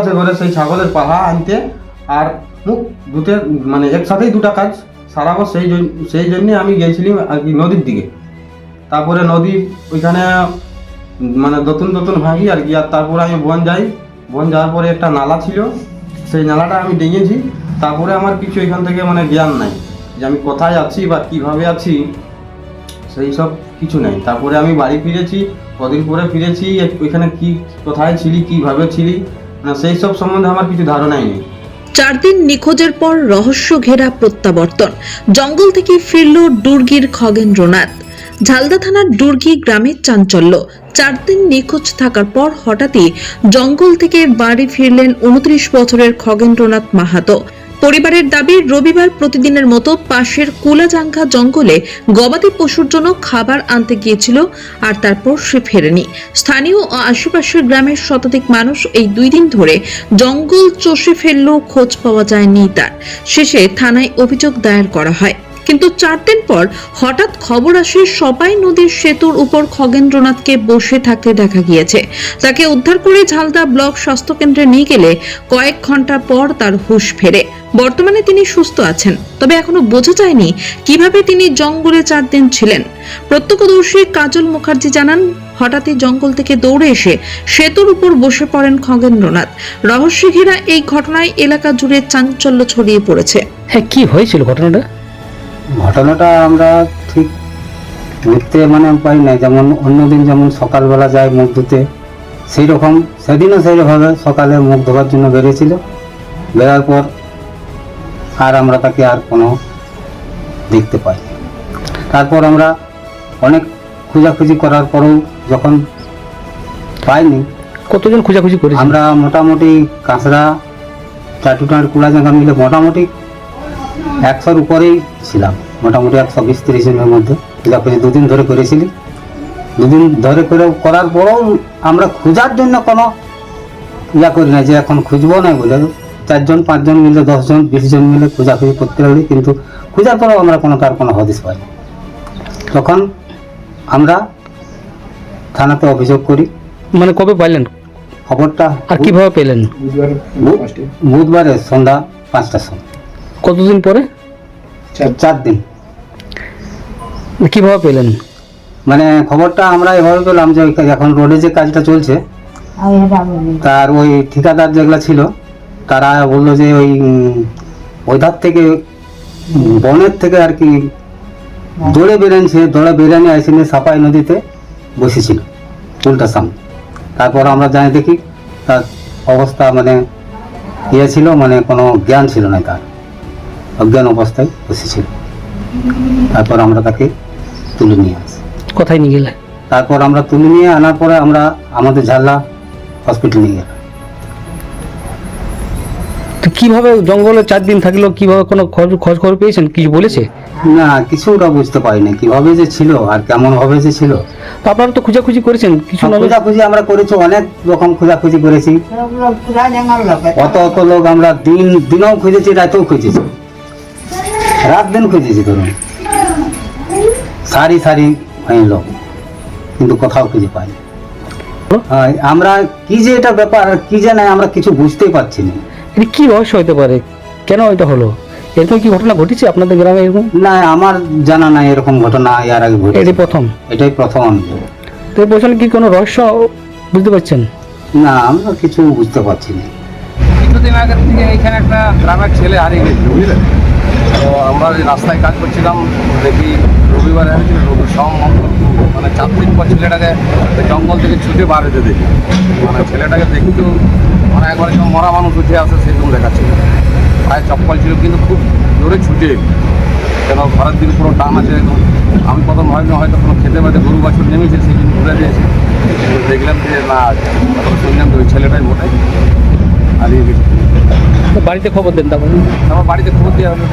আছে ঘরে সেই ছাগলের পাহা আনতে আর মুখ দুটো মানে একসাথেই দুটা কাজ সারাবো সেই সেই জন্যে আমি গেছিলাম আর কি নদীর দিকে। তারপরে নদী ওইখানে মানে নতুন নতুন ভাগি আর কি, আর তারপরে আমি বন যাই। বন যাওয়ার পরে একটা নালা ছিল, সেই নালাটা আমি ডেঙেছি। তারপরে আমার কিছু এখান থেকে মানে জ্ঞান নাই যে আমি কোথায় আছি বা কীভাবে আছি, সেই সব কিছু নেই। তারপরে আমি বাড়ি ফিরেছি, কদিন পরে ফিরেছি ওইখানে কি, কোথায় ছিলি, কীভাবে ছিলি সেই সব সম্বন্ধে আমার কিছু ধারণাই নেই। চার দিন নিখোঁজের পর রহস্য ঘেরা প্রত্যাবর্তন। জঙ্গল থেকে ফিরল দুর্গির খগেন্দ্রনাথ। ঝালদা থানার দুর্গি গ্রামের চাঞ্চল্য। চার দিন নিখোঁজ থাকার পর হঠাৎই জঙ্গল থেকে বাড়ি ফিরলেন উনত্রিশ বছরের খগেন্দ্রনাথ মাহাতো। পরিবারের দাবি, রবিবার প্রতিদিনের মতো পাশের কুলাজাঙ্গা জঙ্গলে গবাদি পশুর জন্য খাবার আনতে গিয়েছিল আর তারপর সে ফেরেনি। স্থানীয় ও আশেপাশের গ্রামের শতাধিক মানুষ এই দুই দিন ধরে জঙ্গল চষে ফেললেও খোঁজ পাওয়া যায়নি তার। শেষে থানায় অভিযোগ দায়ের করা হয়। কিন্তু চার দিন পর হঠাৎ খবর আসে, সবাই নদীর সেতুর উপর খগেন্দ্রনাথকে বসে থাকতে দেখা গিয়েছে। তাকে উদ্ধার করে ঝালদা ব্লক স্বাস্থ্যকেন্দ্রে নিয়ে গেলে কয়েক ঘণ্টা পর তার হুঁশ ফেরে। বর্তমানে তিনি সুস্থ আছেন তবে এখনও বোঝা যায়নি কীভাবে তিনি জঙ্গলে চার দিন ছিলেন। প্রত্যক্ষদর্শী কাজল মুখার্জি জানান হঠাৎই জঙ্গল থেকে দৌড়ে এসে সেতুর উপর বসে পড়েন খগেন্দ্রনাথ। রহস্য ঘেরা এই ঘটনায় এলাকা জুড়ে চাঞ্চল্য ছড়িয়ে পড়েছে। হ্যাঁ কি হয়েছিল ঘটনাটা? ঘটনাটা আমরা ঠিক বুঝতে মানে পাই না। যেমন অন্যদিন যেমন সকালবেলা যায় মুখ ধুতে সেই রকম সেদিনও সেইভাবে সকালে মুখ ধোয়ার জন্য বেরিয়েছিল। বেরার পর আর আমরা তাকে আর কোনো দেখতে পাই তারপর আমরা অনেক খোঁজাখুঁজি করার পরেও যখন পাইনি কতজন খোঁজাখুঁজি করি আমরা মোটামুটি কাঁচড়া চাটুটার কুলাজাঙ্গা মিলে মোটামুটি একশোর উপরেই ছিলাম। মোটামুটি একশো বিশ তিরিশ জনের মধ্যে খোঁজাখুঁজি দুদিন ধরে করেছিলি। দুদিন ধরে করে করার পরেও আমরা খোঁজার জন্য কোনো ইয়া করি না যে এখন খুঁজবো না বলে চারজন পাঁচজন মিলে দশজন বিশ জন মিলে খোঁজাখুঁজি করতে লাগলি কিন্তু খোঁজার পরেও আমরা কোনো তার কোনো হদিস পাই না। তখন আমরা থানাতে অভিযোগ করি। মানে কবে পাইলেন? খবরটা আর কীভাবে পেলেন? বুধবারে সন্ধ্যা পাঁচটার সময়। কতদিন পরে? চার দিন। কীভাবে পেলেন? মানে খবরটা আমরা এভাবে পেলাম যে এখন রোডে যে কাজটা চলছে তার ওই ঠিকাদার যেগুলো ছিল তারা বলল যে ওই উম, ওই ধার থেকে বনের থেকে আর কি দৌড়ে বেরানছে দৌড়ে বেরানি আসেনি সাপাই নদীতে বসেছিল উল্টা সামনে। তারপর আমরা জানি দেখি তার অবস্থা মানে ইয়ে ছিল মানে কোনো জ্ঞান ছিল না তার। অজ্ঞান অবস্থায় বসেছিল। তারপর আমরা তাকে তুলে নিয়ে আসি। কোথায় নিয়ে গেলে? তারপর আমরা তুলে নিয়ে আনার পরে আমরা আমাদের ঝাল্লা হসপিটাল নিয়ে গেলাম। কীভাবে জঙ্গলে চার দিন থাকল কীভাবে কোনো খোঁজ খোঁজ খবর পেয়েছেন? কিছু বলেছে? না কিছুটা বুঝতে পারিনি। কীভাবে যে ছিল আর কেমন ভাবে যে ছিল। তো আপনারা তো খোঁজাখুঁজি করেছেন কিছু নলেজ খোঁজাখুঁজি আমরা করেছি অনেক রকম খোঁজাখুঁজি করেছি। অত অত লোক আমরা দিন দিনেও খুঁজেছি রাতেও খুঁজেছি। রাত দিন খুঁজেছি ধরুন। সারি সারি হয়ে লোক কিন্তু কোথাও খুঁজে পাইনি। হ্যাঁ, আমরা কি যে এটা ব্যাপার কি যে নাই আমরা কিছু বুঝতেই পারছি না। এটা কি রহস্য হতে পারে? কেন এটা হলো? এরকম কি ঘটনা ঘটেছে আপনাদের গ্রামে এরকম? না আমার জানা নাই এরকম ঘটনা এর আগে ঘটেছে। এটাই প্রথম। এটাই প্রথম। তো বলছেন কি কোনো রহস্য বুঝতে পারছেন? না আমরা কিছু বুঝতে পারছি না। কিছুদিন আগের থেকে এখানে একটা গ্রামের ছেলে হারিয়ে গেছে বুঝলেন? তো আমরা রাস্তায় কাজ করছিলাম, দেখি রবিবারে রবি সম মানে চার দিন পর ছেলেটাকে জঙ্গল থেকে ছুটে বার হতে দেখি। মানে ছেলেটাকে দেখতেও মানে একবার সব মরা মানুষ উঠে আসে, সেরকম দেখাচ্ছিল পায়ে চপ্পল ছিল, কিন্তু খুব জোরে ছুটে। কেন ঘরের দিকে পুরো টান আছে, একদম। আমি প্রথম হয়তো হয়তো কোনো খেতে পাতে গরু বাছুর নেমেছে সেই জন্য ঘুরে দিয়েছে। দেখলাম যে না শুনলাম যে ওই ছেলেটাই মোটাই। হারিয়ে গেছে। বাড়িতে খবর দেন তারপরে আমার বাড়িতে খবর দেওয়া হলো